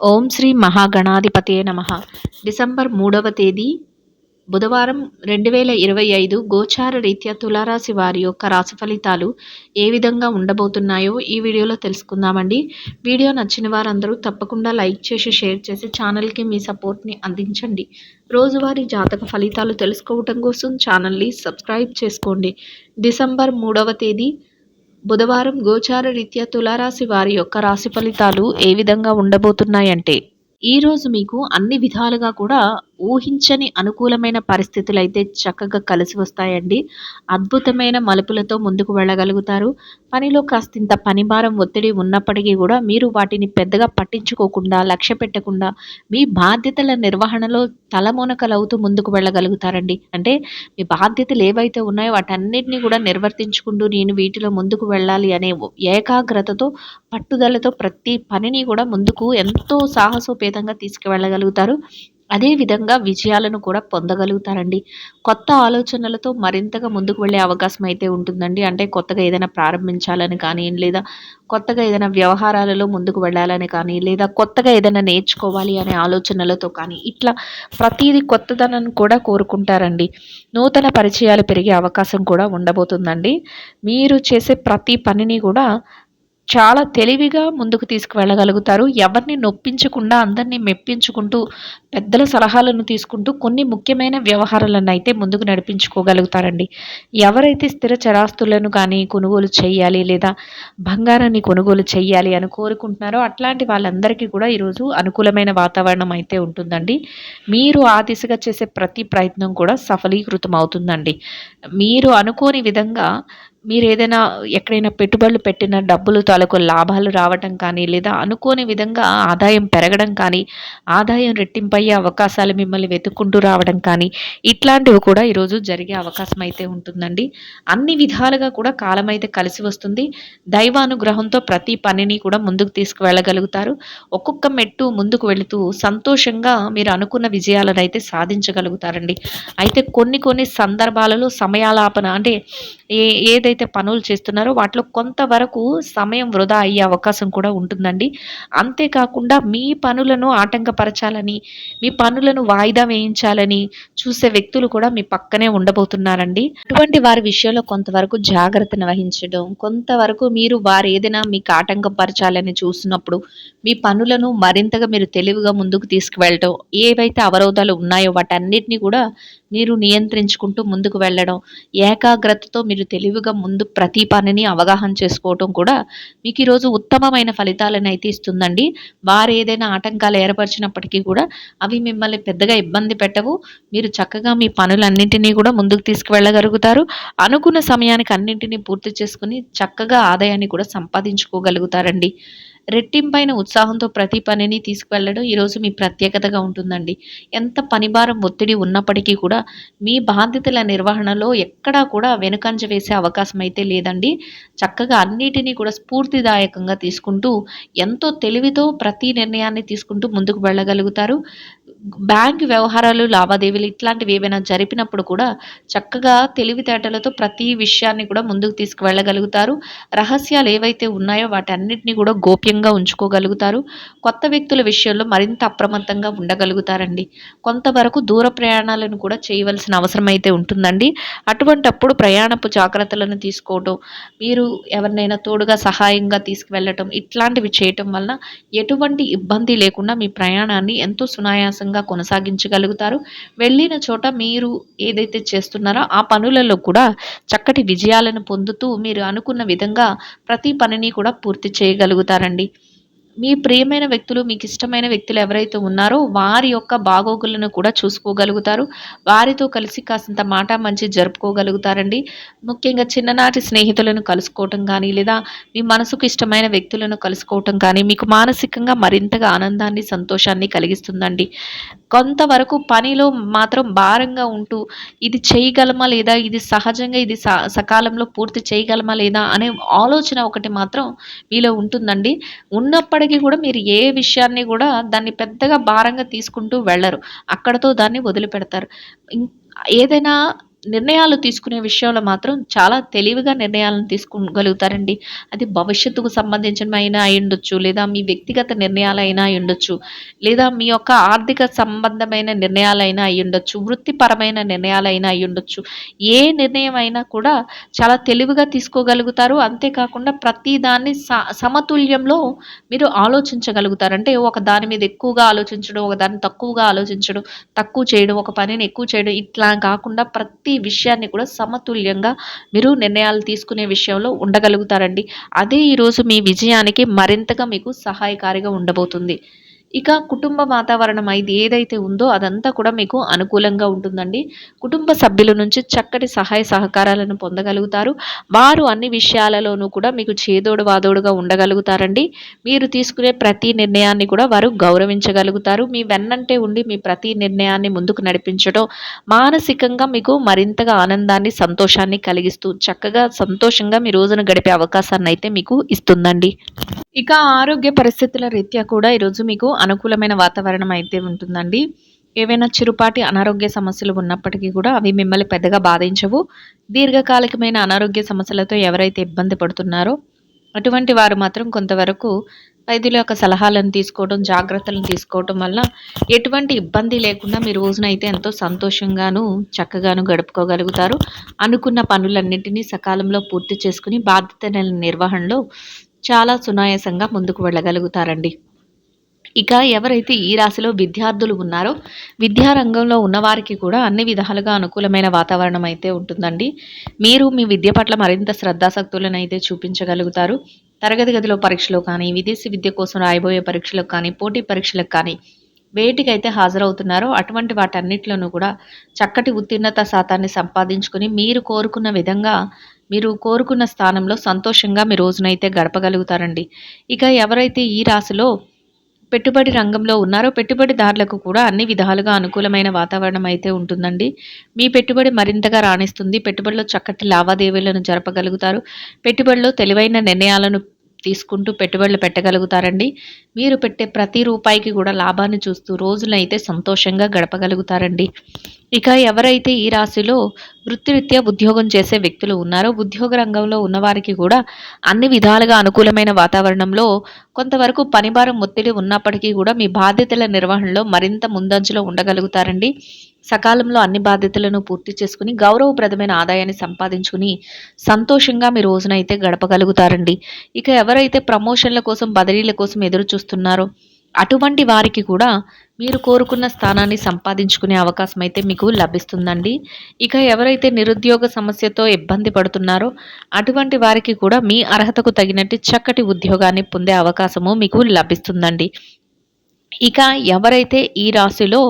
ఓం శ్రీ మహాగణాధిపతే నమ. డిసెంబర్ మూడవ తేదీ బుధవారం రెండు వేల ఇరవై ఐదు గోచార రీత్యా తులారాశి వారి యొక్క రాశి ఫలితాలు ఏ విధంగా ఉండబోతున్నాయో ఈ వీడియోలో తెలుసుకుందామండి. వీడియో నచ్చిన వారందరూ తప్పకుండా లైక్ చేసి షేర్ చేసి ఛానల్కి మీ సపోర్ట్ని అందించండి. రోజువారీ జాతక ఫలితాలు తెలుసుకోవటం కోసం ఛానల్ని సబ్స్క్రైబ్ చేసుకోండి. డిసెంబర్ మూడవ తేదీ బుధవారం గోచార రీత్యా తులారాశి వారి యొక్క రాశి ఫలితాలు ఏ విధంగా ఉండబోతున్నాయంటే ఈరోజు మీకు అన్ని విధాలుగా కూడా ఊహించని అనుకూలమైన పరిస్థితులు అయితే చక్కగా కలిసి వస్తాయండి. అద్భుతమైన మలుపులతో ముందుకు వెళ్ళగలుగుతారు. పనిలో కాస్తింత పనిభారం ఒత్తిడి ఉన్నప్పటికీ కూడా మీరు వాటిని పెద్దగా పట్టించుకోకుండా లక్ష్య పెట్టకుండా మీ బాధ్యతల నిర్వహణలో తలమూనకలవుతూ ముందుకు వెళ్ళగలుగుతారండి. అంటే మీ బాధ్యతలు ఏవైతే ఉన్నాయో వాటన్నిటిని కూడా నిర్వర్తించుకుంటూ నేను వీటిలో ముందుకు వెళ్ళాలి అనే ఏకాగ్రతతో పట్టుదలతో ప్రతి పనిని కూడా ముందుకు ఎంతో సాహసోపేతంగా తీసుకువెళ్ళగలుగుతారు. అదేవిధంగా విజయాలను కూడా పొందగలుగుతారండి. కొత్త ఆలోచనలతో మరింతగా ముందుకు వెళ్ళే అవకాశం అయితే ఉంటుందండి. అంటే కొత్తగా ఏదైనా ప్రారంభించాలని కానీ లేదా కొత్తగా ఏదైనా వ్యవహారాలలో ముందుకు వెళ్ళాలని కానీ లేదా కొత్తగా ఏదైనా నేర్చుకోవాలి అనే ఆలోచనలతో కానీ ఇట్లా ప్రతిదీ కొత్తదనాన్ని కూడా కోరుకుంటారండి. నూతన పరిచయాలు పెరిగే అవకాశం కూడా ఉండబోతుందండి. మీరు చేసే ప్రతి పనిని కూడా చాలా తెలివిగా ముందుకు తీసుకువెళ్ళగలుగుతారు. ఎవరిని నొప్పించకుండా అందరినీ మెప్పించుకుంటూ పెద్దల సలహాలను తీసుకుంటూ కొన్ని ముఖ్యమైన వ్యవహారాలను అయితే ముందుకు నడిపించుకోగలుగుతారండి. ఎవరైతే స్థిర చరాస్తులను కానీ కొనుగోలు చేయాలి లేదా బంగారాన్ని కొనుగోలు చేయాలి అని కోరుకుంటున్నారో అట్లాంటి వాళ్ళందరికీ కూడా ఈరోజు అనుకూలమైన వాతావరణం అయితే ఉంటుందండి. మీరు ఆ దిశగా చేసే ప్రతి ప్రయత్నం కూడా సఫలీకృతం అవుతుందండి మీరు అనుకోని విధంగా మీరు ఏదైనా ఎక్కడైనా పెట్టుబడులు పెట్టిన డబ్బులు తాలూకు లాభాలు రావటం కానీ లేదా అనుకోని విధంగా ఆదాయం పెరగడం కానీ ఆదాయం రెట్టింపయ్యే అవకాశాలు మిమ్మల్ని వెతుక్కుంటూ రావడం కానీ ఇట్లాంటివి కూడా ఈరోజు జరిగే అవకాశం అయితే ఉంటుందండి. అన్ని విధాలుగా కూడా కాలం అయితే కలిసి వస్తుంది. దైవానుగ్రహంతో ప్రతి పనిని కూడా ముందుకు తీసుకువెళ్ళగలుగుతారు. ఒక్కొక్క మెట్టు ముందుకు వెళుతూ సంతోషంగా మీరు అనుకున్న విజయాలను అయితే సాధించగలుగుతారండి. అయితే కొన్ని కొన్ని సందర్భాలలో సమయాలాపన అంటే ఏ ఏదైతే ఎవరైతే పనులు చేస్తున్నారో వాటిలో కొంతవరకు సమయం వృధా అయ్యే అవకాశం కూడా ఉంటుందండి. అంతేకాకుండా మీ పనులను ఆటంకపరచాలని మీ పనులను వాయిదా వేయించాలని చూసే వ్యక్తులు కూడా మీ పక్కనే ఉండబోతున్నారండి. అటువంటి వారి విషయంలో కొంతవరకు జాగ్రత్తను వహించడం కొంతవరకు మీరు వారు ఏదైనా మీకు ఆటంకపరచాలని చూసినప్పుడు మీ పనులను మరింతగా మీరు తెలివిగా ముందుకు తీసుకువెళ్ళడం ఏవైతే అవరోధాలు ఉన్నాయో వాటన్నిటిని కూడా మీరు నియంత్రించుకుంటూ ముందుకు వెళ్ళడం ఏకాగ్రతతో మీరు తెలివిగా ముందు ప్రతి పనిని అవగాహన చేసుకోవటం కూడా మీకు ఈరోజు ఉత్తమమైన ఫలితాలను అయితే ఇస్తుందండి. వారు ఏదైనా ఆటంకాలు ఏర్పరిచినప్పటికీ కూడా అవి మిమ్మల్ని పెద్దగా ఇబ్బంది పెట్టవు. మీరు చక్కగా మీ పనులన్నింటినీ కూడా ముందుకు తీసుకువెళ్ళగలుగుతారు. అనుకున్న సమయానికి అన్నింటినీ పూర్తి చేసుకుని చక్కగా ఆదాయాన్ని కూడా సంపాదించుకోగలుగుతారండి. రెట్టింపైన ఉత్సాహంతో ప్రతి పనిని తీసుకువెళ్ళడం ఈరోజు మీ ప్రత్యేకతగా ఉంటుందండి. ఎంత పనిభారం ఒత్తిడి ఉన్నప్పటికీ కూడా మీ బాధ్యతల నిర్వహణలో ఎక్కడా కూడా వెనుకంజ వేసే అవకాశం అయితే లేదండి. చక్కగా అన్నిటినీ కూడా స్ఫూర్తిదాయకంగా తీసుకుంటూ ఎంతో తెలివితో ప్రతి నిర్ణయాన్ని తీసుకుంటూ ముందుకు వెళ్ళగలుగుతారు. బ్యాంక్ వ్యవహారాలు లావాదేవీలు ఇట్లాంటివి ఏవైనా జరిపినప్పుడు కూడా చక్కగా తెలివితేటలతో ప్రతి విషయాన్ని కూడా ముందుకు తీసుకువెళ్ళగలుగుతారు. రహస్యాలు ఏవైతే ఉన్నాయో వాటన్నిటిని కూడా గోప్యంగా ఉంచుకోగలుగుతారు. కొత్త వ్యక్తుల విషయంలో మరింత అప్రమత్తంగా ఉండగలుగుతారండి. కొంతవరకు దూర ప్రయాణాలను కూడా చేయవలసిన అవసరం అయితే ఉంటుందండి. అటువంటప్పుడు ప్రయాణపు జాగ్రత్తలను తీసుకోవటం మీరు ఎవరినైనా తోడుగా సహాయంగా తీసుకువెళ్ళటం ఇట్లాంటివి చేయటం వలన ఎటువంటి ఇబ్బంది లేకుండా మీ ప్రయాణాన్ని ఎంతో సునాయాసంగా విధంగా కొనసాగించగలుగుతారు. వెళ్ళిన చోట మీరు ఏదైతే చేస్తున్నారో ఆ పనులలో కూడా చక్కటి విజయాలను పొందుతూ మీరు అనుకున్న విధంగా ప్రతి పనిని కూడా పూర్తి చేయగలుగుతారండి. మీ ప్రియమైన వ్యక్తులు మీకు ఇష్టమైన వ్యక్తులు ఎవరైతే ఉన్నారో వారి యొక్క బాగోగులను కూడా చూసుకోగలుగుతారు. వారితో కలిసి కాసింత మాట మంచి జరుపుకోగలుగుతారండి. ముఖ్యంగా చిన్ననాటి స్నేహితులను కలుసుకోవటం కానీ లేదా మీ మనసుకు ఇష్టమైన వ్యక్తులను కలుసుకోవటం కానీ మీకు మానసికంగా మరింతగా ఆనందాన్ని సంతోషాన్ని కలిగిస్తుందండి. కొంతవరకు పనిలో మాత్రం భారంగా ఉంటూ ఇది చేయగలమా లేదా ఇది సహజంగా ఇది సకాలంలో పూర్తి చేయగలమా లేదా అనే ఆలోచన ఒకటి మాత్రం మీలో ఉంటుందండి. ఉన్నప్పటికీ ఎక్కడికి కూడా మీరు ఏ విషయాన్ని కూడా దాన్ని పెద్దగా భారంగా తీసుకుంటూ వెళ్ళరు. అక్కడతో దాన్ని వదిలిపెడతారు. ఏదైనా నిర్ణయాలు తీసుకునే విషయంలో మాత్రం చాలా తెలివిగా నిర్ణయాలను తీసుకోగలుగుతారండి అది భవిష్యత్తుకు సంబంధించినమైన అయి ఉండొచ్చు లేదా మీ వ్యక్తిగత నిర్ణయాలైనా అయి ఉండొచ్చు లేదా మీ యొక్క ఆర్థిక సంబంధమైన నిర్ణయాలైనా అయి ఉండొచ్చు వృత్తిపరమైన నిర్ణయాలైనా అయి ఉండొచ్చు. ఏ నిర్ణయం అయినా కూడా చాలా తెలివిగా తీసుకోగలుగుతారు. అంతేకాకుండా ప్రతి దాన్ని స సమతుల్యంలో మీరు ఆలోచించగలుగుతారు. అంటే ఒక దాని మీద ఎక్కువగా ఆలోచించడం ఒక దాన్ని తక్కువగా ఆలోచించడం తక్కువ చేయడం ఒక పనిని ఎక్కువ చేయడం ఇట్లా కాకుండా ప్రతి విషయాన్ని కూడా సమతుల్యంగా మీరు నిర్ణయాలు తీసుకునే విషయంలో ఉండగలుగుతారండి. అదే ఈరోజు మీ విజయానికి మరింతగా మీకు సహాయకారిగా ఉండబోతుంది. ఇక కుటుంబ వాతావరణం ఇది ఏదైతే ఉందో అదంతా కూడా మీకు అనుకూలంగా ఉంటుందండి. కుటుంబ సభ్యుల నుంచి చక్కటి సహాయ సహకారాలను పొందగలుగుతారు. వారు అన్ని విషయాలలోనూ కూడా మీకు చేదోడు వాదోడుగా ఉండగలుగుతారండి. మీరు తీసుకునే ప్రతి నిర్ణయాన్ని కూడా వారు గౌరవించగలుగుతారు. మీ వెన్నంటే ఉండి మీ ప్రతి నిర్ణయాన్ని ముందుకు నడిపించడం మానసికంగా మీకు మరింతగా ఆనందాన్ని సంతోషాన్ని కలిగిస్తూ చక్కగా సంతోషంగా మీ రోజును గడిపే అవకాశాన్ని అయితే మీకు ఇస్తుందండి. ఇక ఆరోగ్య పరిస్థితుల రీత్యా కూడా ఈరోజు మీకు అనుకూలమైన వాతావరణం అయితే ఉంటుందండి. ఏవైనా చిరుపాటి అనారోగ్య సమస్యలు ఉన్నప్పటికీ కూడా అవి మిమ్మల్ని పెద్దగా బాధించవు. దీర్ఘకాలికమైన అనారోగ్య సమస్యలతో ఎవరైతే ఇబ్బంది పడుతున్నారో అటువంటి వారు మాత్రం కొంతవరకు వైద్యుల యొక్క సలహాలను తీసుకోవడం జాగ్రత్తలను తీసుకోవడం వల్ల ఎటువంటి ఇబ్బంది లేకుండా మీ రోజునైతే ఎంతో సంతోషంగాను చక్కగాను గడుపుకోగలుగుతారు. అనుకున్న పనులన్నింటినీ సకాలంలో పూర్తి చేసుకుని బాధ్యతల నిర్వహణలో చాలా సునాయాసంగా ముందుకు వెళ్ళగలుగుతారండి. ఇక ఎవరైతే ఈ రాశిలో విద్యార్థులు ఉన్నారో విద్యారంగంలో ఉన్నవారికి కూడా అన్ని విధాలుగా అనుకూలమైన వాతావరణం అయితే ఉంటుందండి. మీరు మీ విద్య పట్ల మరింత శ్రద్ధాశక్తులను అయితే చూపించగలుగుతారు. తరగతి గదిలో పరీక్షలు కానీ విదేశీ విద్య కోసం రాయబోయే పరీక్షలకు కానీ పోటీ పరీక్షలకు కానీ వేటికైతే హాజరవుతున్నారో అటువంటి వాటన్నిటిలోనూ కూడా చక్కటి ఉత్తీర్ణత శాతాన్ని సంపాదించుకొని మీరు కోరుకున్న విధంగా మీరు కోరుకున్న స్థానంలో సంతోషంగా మీ రోజునైతే గడపగలుగుతారండి. ఇక ఎవరైతే ఈ రాశిలో పెట్టుబడి రంగంలో ఉన్నారో పెట్టుబడిదారులకు కూడా అన్ని విధాలుగా అనుకూలమైన వాతావరణం అయితే ఉంటుందండి. మీ పెట్టుబడి మరింతగా రాణిస్తుంది. పెట్టుబడిలో చక్కటి లావాదేవీలను జరపగలుగుతారు. పెట్టుబడిలో తెలివైన నిర్ణయాలను తీసుకుంటూ పెట్టుబడులు పెట్టగలుగుతారండి. మీరు పెట్టే ప్రతి రూపాయికి కూడా లాభాన్ని చూస్తూ రోజులైతే సంతోషంగా గడపగలుగుతారండి. ఇక ఎవరైతే ఈ రాశిలో వృత్తిరీత్యా ఉద్యోగం చేసే వ్యక్తులు ఉన్నారో ఉద్యోగ రంగంలో ఉన్నవారికి కూడా అన్ని విధాలుగా అనుకూలమైన వాతావరణంలో కొంతవరకు పనిభారం ఒత్తిడి ఉన్నప్పటికీ కూడా మీ బాధ్యతల నిర్వహణలో మరింత ముందంజలో ఉండగలుగుతారండి. సకాలంలో అన్ని బాధ్యతలను పూర్తి చేసుకుని గౌరవప్రదమైన ఆదాయాన్ని సంపాదించుకుని సంతోషంగా మీ రోజునైతే గడపగలుగుతారండి. ఇక ఎవరైతే ప్రమోషన్ల కోసం బదిలీల కోసం ఎదురు చూస్తున్నారో అటువంటి వారికి కూడా మీరు కోరుకున్న స్థానాన్ని సంపాదించుకునే అవకాశం అయితే మీకు లభిస్తుందండి. ఇక ఎవరైతే నిరుద్యోగ సమస్యతో ఇబ్బంది పడుతున్నారో అటువంటి వారికి కూడా మీ అర్హతకు తగినట్టు చక్కటి ఉద్యోగాన్ని పొందే అవకాశము మీకు లభిస్తుందండి. ఇక ఎవరైతే ఈ రాశిలో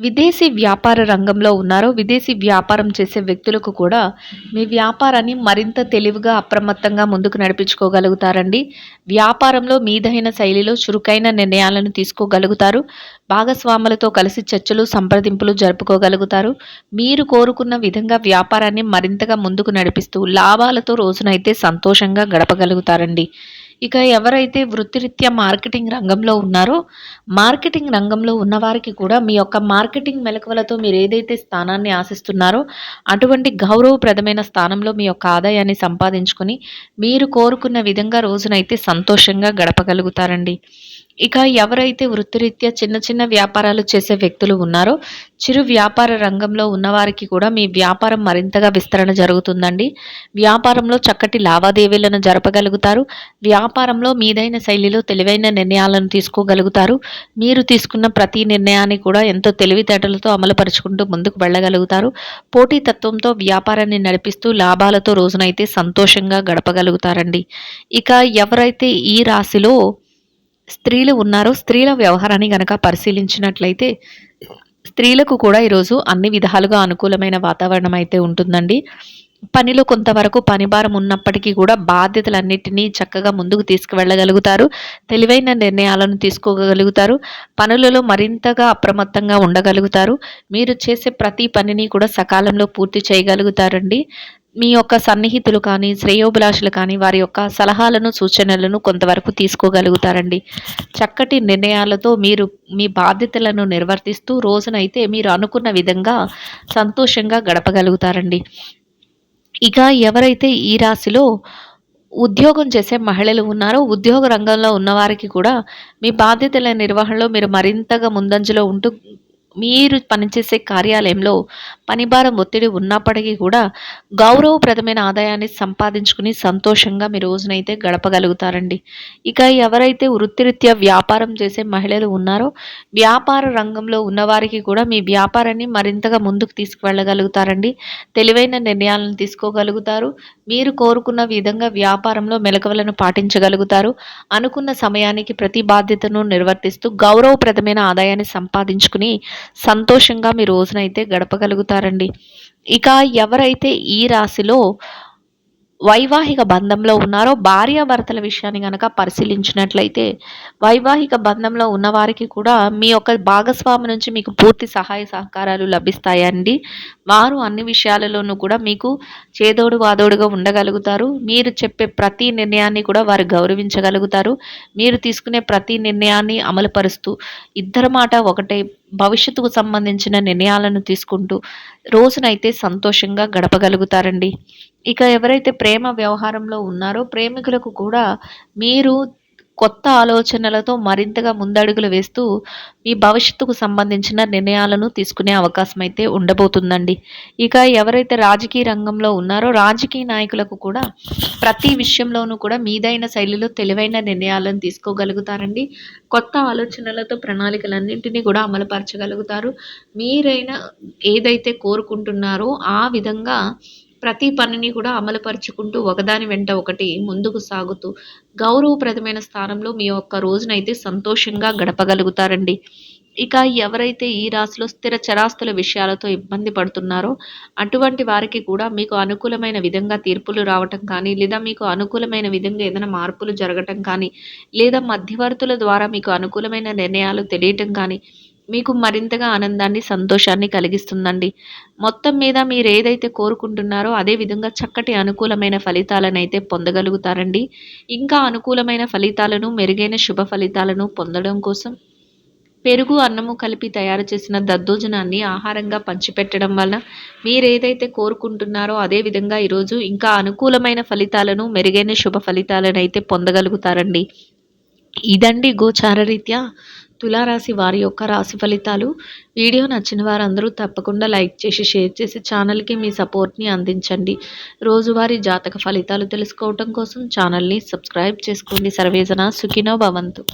విదేశీ వ్యాపార రంగంలో ఉన్నారో విదేశీ వ్యాపారం చేసే వ్యక్తులకు కూడా మీ వ్యాపారాన్ని మరింత తెలివిగా అప్రమత్తంగా ముందుకు నడిపించుకోగలుగుతారండి. వ్యాపారంలో మీదైన శైలిలో చురుకైన నిర్ణయాలను తీసుకోగలుగుతారు. భాగస్వాములతో కలిసి చర్చలు సంప్రదింపులు జరుపుకోగలుగుతారు. మీరు కోరుకున్న విధంగా వ్యాపారాన్ని మరింతగా ముందుకు నడిపిస్తూ లాభాలతో రోజునైతే సంతోషంగా గడపగలుగుతారండి. ఇక ఎవరైతే వృత్తిరీత్యా మార్కెటింగ్ రంగంలో ఉన్నారో మార్కెటింగ్ రంగంలో ఉన్నవారికి కూడా మీ యొక్క మార్కెటింగ్ మెలకువలతో మీరు ఏదైతే స్థానాన్ని ఆశిస్తున్నారో అటువంటి గౌరవప్రదమైన స్థానంలో మీ యొక్క ఆదాయాన్ని సంపాదించుకొని మీరు కోరుకున్న విధంగా రోజునైతే సంతోషంగా గడపగలుగుతారండి. ఇక ఎవరైతే వృత్తిరీత్యా చిన్న చిన్న వ్యాపారాలు చేసే వ్యక్తులు ఉన్నారో చిరు వ్యాపార రంగంలో ఉన్నవారికి కూడా మీ వ్యాపారం మరింతగా విస్తరణ జరుగుతుందండి. వ్యాపారంలో చక్కటి లావాదేవీలను జరపగలుగుతారు. వ్యాపారంలో మీదైన శైలిలో తెలివైన నిర్ణయాలను తీసుకోగలుగుతారు. మీరు తీసుకున్న ప్రతి నిర్ణయాన్ని కూడా ఎంతో తెలివితేటలతో అమలుపరుచుకుంటూ ముందుకు వెళ్ళగలుగుతారు. పోటీతత్వంతో వ్యాపారాన్ని నడిపిస్తూ లాభాలతో రోజునైతే సంతోషంగా గడపగలుగుతారండి. ఇక ఎవరైతే ఈ రాశిలో స్త్రీలు ఉన్నారో. స్త్రీల వ్యవహారాన్ని గనక పరిశీలించినట్లయితే స్త్రీలకు కూడా ఈరోజు అన్ని విధాలుగా అనుకూలమైన వాతావరణం అయితే ఉంటుందండి. పనిలో కొంతవరకు పనిభారం ఉన్నప్పటికీ కూడా బాధ్యతలన్నిటినీ చక్కగా ముందుకు తీసుకువెళ్ళగలుగుతారు. తెలివైన నిర్ణయాలను తీసుకోగలుగుతారు. పనులలో మరింతగా అప్రమత్తంగా ఉండగలుగుతారు. మీరు చేసే ప్రతి పనిని కూడా సకాలంలో పూర్తి చేయగలుగుతారండి. మీ యొక్క సన్నిహితులు కానీ శ్రేయోభిలాషులు కానీ వారి యొక్క సలహాలను సూచనలను కొంతవరకు తీసుకోగలుగుతారండి. చక్కటి నిర్ణయాలతో మీరు మీ బాధ్యతలను నిర్వర్తిస్తూ రోజునైతే మీరు అనుకున్న విధంగా సంతోషంగా గడపగలుగుతారండి. ఇక ఎవరైతే ఈ రాశిలో ఉద్యోగం చేసే మహిళలు ఉన్నారో ఉద్యోగ రంగంలో ఉన్నవారికి కూడా మీ బాధ్యతల నిర్వహణలో మీరు మరింతగా ముందంజలో ఉంటూ మీరు పనిచేసే కార్యాలయంలో పనిభారం ఒత్తిడి ఉన్నప్పటికీ కూడా గౌరవప్రదమైన ఆదాయాన్ని సంపాదించుకుని సంతోషంగా మీ రోజునైతే గడపగలుగుతారండి. ఇక ఎవరైతే వృత్తిరీత్యా వ్యాపారం చేసే మహిళలు ఉన్నారో వ్యాపార రంగంలో ఉన్నవారికి కూడా మీ వ్యాపారాన్ని మరింతగా ముందుకు తీసుకువెళ్ళగలుగుతారండి. తెలివైన నిర్ణయాలను తీసుకోగలుగుతారు. మీరు కోరుకున్న విధంగా వ్యాపారంలో మెలకువలను పాటించగలుగుతారు. అనుకున్న సమయానికి ప్రతి బాధ్యతను నిర్వర్తిస్తూ గౌరవప్రదమైన ఆదాయాన్ని సంపాదించుకుని సంతోషంగా మీ రోజునైతే గడపగలుగుతారండి. ఇక ఎవరైతే ఈ రాశిలో వైవాహిక బంధంలో ఉన్నారో భార్యాభర్తల విషయాన్ని కనుక పరిశీలించినట్లయితే వైవాహిక బంధంలో ఉన్నవారికి కూడా మీ యొక్క భాగస్వామి నుంచి మీకు పూర్తి సహాయ సహకారాలు లభిస్తాయండి. వారు అన్ని విషయాలలోనూ కూడా మీకు చేదోడు వాదోడుగా ఉండగలుగుతారు. మీరు చెప్పే ప్రతి నిర్ణయాన్ని కూడా వారు గౌరవించగలుగుతారు. మీరు తీసుకునే ప్రతి నిర్ణయాన్ని అమలుపరుస్తూ ఇద్దరు మాట ఒకటే భవిష్యత్తుకు సంబంధించిన నిర్ణయాలను తీసుకుంటూ రోజునైతే సంతోషంగా గడపగలుగుతారండి. ఇక ఎవరైతే ప్రేమ వ్యవహారంలో ఉన్నారో ప్రేమికులకు కూడా మీరు కొత్త ఆలోచనలతో మరింతగా ముందడుగులు వేస్తూ మీ భవిష్యత్తుకు సంబంధించిన నిర్ణయాలను తీసుకునే అవకాశం అయితే ఉండబోతుందండి. ఇక ఎవరైతే రాజకీయ రంగంలో ఉన్నారో రాజకీయ నాయకులకు కూడా ప్రతి విషయంలోనూ కూడా మీదైన శైలిలో తెలివైన నిర్ణయాలను తీసుకోగలుగుతారండి. కొత్త ఆలోచనలతో ప్రణాళికలన్నింటినీ కూడా అమలుపరచగలుగుతారు. మీరైనా ఏదైతే కోరుకుంటున్నారో ఆ విధంగా ప్రతి పనిని కూడా అమలుపరుచుకుంటూ ఒకదాని వెంట ఒకటి ముందుకు సాగుతూ గౌరవప్రదమైన స్థానంలో మీ యొక్క రోజునైతే సంతోషంగా గడపగలుగుతారండి. ఇక ఎవరైతే ఈ రాశిలో స్థిర చరాస్తుల విషయాలతో ఇబ్బంది పడుతున్నారో అటువంటి వారికి కూడా మీకు అనుకూలమైన విధంగా తీర్పులు రావటం కానీ లేదా మీకు అనుకూలమైన విధంగా ఏదైనా మార్పులు జరగటం కానీ లేదా మధ్యవర్తుల ద్వారా మీకు అనుకూలమైన నిర్ణయాలు తెలియటం కానీ మీకు మరింతగా ఆనందాన్ని సంతోషాన్ని కలిగిస్తుందండి. మొత్తం మీద మీరు ఏదైతే కోరుకుంటున్నారో అదే విధంగా చక్కటి అనుకూలమైన ఫలితాలను అయితే పొందగలుగుతారండి. ఇంకా అనుకూలమైన ఫలితాలను మెరుగైన శుభ ఫలితాలను పొందడం కోసం పెరుగు అన్నము కలిపి తయారు చేసిన దద్దోజనాన్ని ఆహారంగా పంచిపెట్టడం వల్ల మీరు ఏదైతే కోరుకుంటున్నారో అదే విధంగా ఈరోజు ఇంకా అనుకూలమైన ఫలితాలను మెరుగైన శుభ ఫలితాలను అయితే పొందగలుగుతారండి. ఇదండి గోచారరీత్యా తులారాశి వారి యొక్క రాశి ఫలితాలు. వీడియో నచ్చిన వారందరూ తప్పకుండా లైక్ చేసి షేర్ చేసి ఛానల్కి మీ సపోర్ట్ని అందించండి. రోజువారీ జాతక ఫలితాలు తెలుసుకోవటం కోసం ఛానల్ని సబ్స్క్రైబ్ చేసుకోండి. సర్వేజన సుఖినో భవంతు.